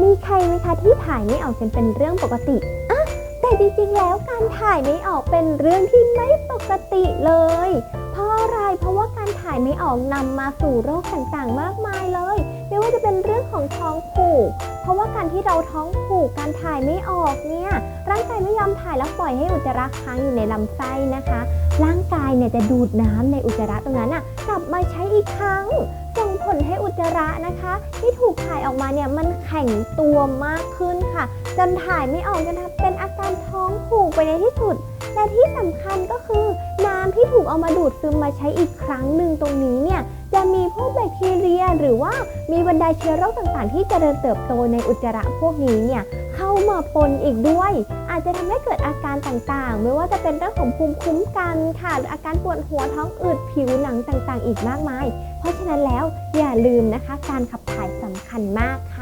มีใครไหมคะที่ถ่ายไม่ออกจนเป็นเรื่องปกติอะแต่จริงๆแล้วการถ่ายไม่ออกเป็นเรื่องที่ไม่ปกติเลย เพราะอะไร เพราะว่าการถ่ายไม่ออกนำมาสู่โรคต่างๆ มากมายเลย ไม่ว่าจะเป็นเรื่องของท้องผูก เพราะว่าการที่เราท้องผูกการถ่ายไม่ออกเนี่ย ร่างกายไม่ยอมถ่ายแล้วปล่อยให้อุจจาระค้างอยู่ในลำไส้นะคะ ร่างกายเนี่ยจะดูดน้ำในอุจจาระตรงนั้นน่ะกลับมาใช้อีกครั้งส่ง ระนะคะ ที่ถูกถ่ายออกมาเนี่ยมันแข็งตัวมากขึ้นค่ะ จนถ่ายไม่ออกจนทำเป็นอาการท้องผูกไปในที่สุด และที่สำคัญก็คือน้ำที่ถูกเอามาดูดซึมมาใช้อีกครั้งหนึ่งตรงนี้เนี่ยจะมีพวกแบคทีเรีย หรือว่ามีบรรดาเชื้อโรคต่างๆ ที่จเจริญเติบโตในอุจจาระพวกนี้เนี่ย เข้ามาปนอีกด้วย อาจจะทำให้เกิดอาการต่างๆ ไม่ว่าจะเป็นเรื่องของภูมิคุ้มกันค่ะออาการปวดหัวท้องอืดผิวหนังต่างๆ อีกมากมาย เพราะฉะนั้นแล้วอย่าลืมนะคะ การขับถ่ายสำคัญมากค่ะ